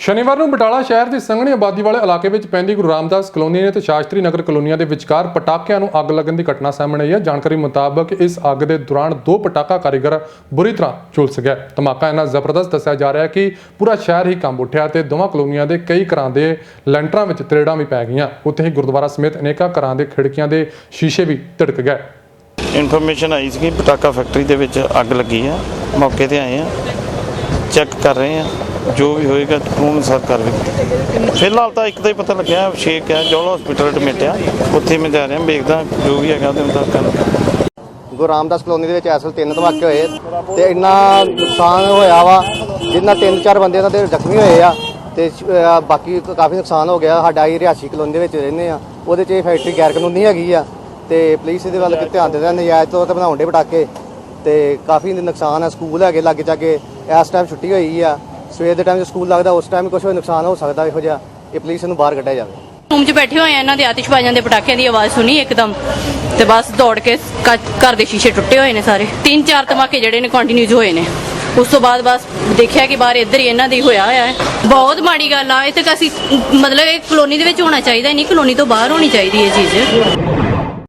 ਸ਼ਨੀਵਾਰ ਨੂੰ ਬਟਾਲਾ ਸ਼ਹਿਰ ਦੀ ਸੰਘਣੀ ਆਬਾਦੀ ਵਾਲੇ ਇਲਾਕੇ ਵਿੱਚ ਪੈਂਦੀ ਗੁਰੂ ਰਾਮਦਾਸ ਕਲੋਨੀ ਨੇ ਅਤੇ ਸ਼ਾਸਤਰੀ ਨਗਰ ਕਲੋਨੀਆਂ ਦੇ ਵਿਚਕਾਰ ਪਟਾਕਿਆਂ ਨੂੰ ਅੱਗ ਲੱਗਣ ਦੀ ਘਟਨਾ ਸਾਹਮਣੇ ਆਈ ਹੈ। ਜਾਣਕਾਰੀ ਮੁਤਾਬਕ ਇਸ ਅੱਗ ਦੇ ਦੌਰਾਨ ਦੋ ਪਟਾਕਾ ਕਾਰੀਗਰ ਬੁਰੀ ਤਰ੍ਹਾਂ ਝੁਲਸ ਗਏ। ਧਮਾਕਾ ਇੰਨਾ ਜ਼ਬਰਦਸਤ ਦੱਸਿਆ ਜਾ ਰਿਹਾ ਹੈ ਕਿ ਪੂਰਾ ਸ਼ਹਿਰ ਹੀ ਕੰਬ ਉੱਠਿਆ ਤੇ ਦੋਵਾਂ ਕਲੋਨੀਆਂ ਦੇ ਕਈ ਘਰਾਂ ਦੇ ਲੈਂਟਰਾਂ ਵਿੱਚ ਤਰੇੜਾਂ ਵੀ ਪੈ ਗਈਆਂ। ਉੱਥੇ ਹੀ ਗੁਰਦੁਆਰਾ ਸਮੇਤ ਅਨੇਕਾਂ ਘਰਾਂ ਦੇ ਖਿੜਕੀਆਂ ਦੇ ਸ਼ੀਸ਼ੇ ਵੀ ਧੜਕ ਗਏ। ਇਨਫੋਰਮੇਸ਼ਨ ਆਈ ਸੀ ਕਿ ਪਟਾਕਾ ਫੈਕਟਰੀ ਦੇ ਵਿੱਚ ਅੱਗ ਲੱਗੀ ਹੈ। ਮੌਕੇ ਤੇ ਆਏ ਆ ਚੈੱਕ ਕਰ ਰਹੇ ਆ ਜੋ ਵੀ ਹੋਏਗਾ, ਕਾਨੂੰਨ ਅਨੁਸਾਰ ਕਾਰਵਾਈ ਫਿਲਹਾਲ ਤਾਂ ਇੱਕ ਦਾ ਹੀ ਪਤਾ ਲੱਗਿਆ ਸ਼ੇਕ ਹੈ, ਜੋਲ ਹਸਪੀਟਲ ਐਡਮਿਟ ਆ। ਉੱਥੇ ਮੈਂ ਜਾ ਰਿਹਾ, ਵੇਖਦਾ ਜੋ ਵੀ ਹੈਗਾ, ਉਹਦੇ ਮੁਤਾਬਕ ਕਰਾਂਗੇ ਗੁਰੂ ਰਾਮਦਾਸ ਕਲੋਨੀ ਦੇ ਵਿੱਚ ਅਸਲ ਤਿੰਨ ਧਮਾਕੇ ਹੋਏ ਤੇ ਇੰਨਾ ਨੁਕਸਾਨ ਹੋਇਆ ਵਾ, ਜਿੰਨਾ ਤਿੰਨ ਚਾਰ ਬੰਦੇ ਉਹਨਾਂ ਦੇ ਜ਼ਖਮੀ ਹੋਏ ਆ, ਤੇ ਬਾਕੀ ਕਾਫੀ ਨੁਕਸਾਨ ਹੋ ਗਿਆ। ਸਾਡਾ ਹੀ ਰਿਹਾਸੀ ਕਲੋਨੀ ਦੇ ਵਿੱਚ ਰਹਿੰਦੇ ਆ। ਉਹਦੇ 'ਚ ਇਹ ਫੈਕਟਰੀ ਗੈਰ ਕਾਨੂੰਨੀ ਹੈਗੀ ਆ, ਤੇ ਪੁਲਿਸ ਇਹਦੇ ਵੱਲ ਧਿਆਨ ਦੇ ਨਜਾਇਜ਼ ਤੌਰ ਤੇ ਬਣਾਉਣ ਪਟਾਕੇ। ਤੇ ਕਾਫੀ ਨੁਕਸਾਨ ਆ, ਸਕੂਲ ਹੈਗੇ ਲਾਗੇ ਚਾਗੇ ਇਸ ਟਾਈਮ ਛੁੱਟੀ ਹੋਈ ਆ। ਸਵੇਰ ਦੇ ਟਾਈਮ ਸਕੂਲ ਲੱਗਦਾ, ਉਸ ਟਾਈਮ ਕੁਝ ਨੁਕਸਾਨ ਹੋ ਸਕਦਾ, ਇਹੋ ਜਿਹਾ, ਇਹ ਪੁਲਿਸ ਨੂੰ ਬਾਹਰ ਕੱਢਿਆ ਜਾਵੇ। ਰੂਮ 'ਚ ਬੈਠੇ ਹੋਏ ਆ ਇਹਨਾਂ ਦੇ ਆਤਿਸ਼ਬਾਜ਼ੀਆਂ ਦੇ ਪਟਾਕਿਆਂ ਦੀ ਆਵਾਜ਼ ਸੁਣੀ ਇੱਕਦਮ, ਤੇ ਬਸ ਦੌੜ ਕੇ ਘਰ ਦੇ ਸ਼ੀਸ਼ੇ ਟੁੱਟੇ ਹੋਏ ਨੇ ਸਾਰੇ। ਤਿੰਨ ਚਾਰ ਧਮਾਕੇ ਜਿਹੜੇ ਨੇ ਕੰਟੀਨਿਊਸ ਹੋਏ ਨੇ। ਉਸ ਤੋਂ ਬਾਅਦ ਬਸ ਦੇਖਿਆ ਕਿ ਬਾਹਰ ਇੱਧਰ ਹੀ ਇਹਨਾਂ ਦੇ ਹੋਇਆ ਹੋਇਆ ਹੈ। ਬਹੁਤ ਮਾੜੀ ਗੱਲ ਆ, ਇਹ ਤਾਂ ਅਸੀਂ, ਮਤਲਬ ਇਹ ਕਲੋਨੀ ਦੇ ਵਿੱਚ ਹੋਣਾ ਚਾਹੀਦਾ ਨਹੀਂ ਕਲੋਨੀ ਤੋਂ ਬਾਹਰ ਹੋਣੀ ਚਾਹੀਦੀ ਇਹ ਚੀਜ਼।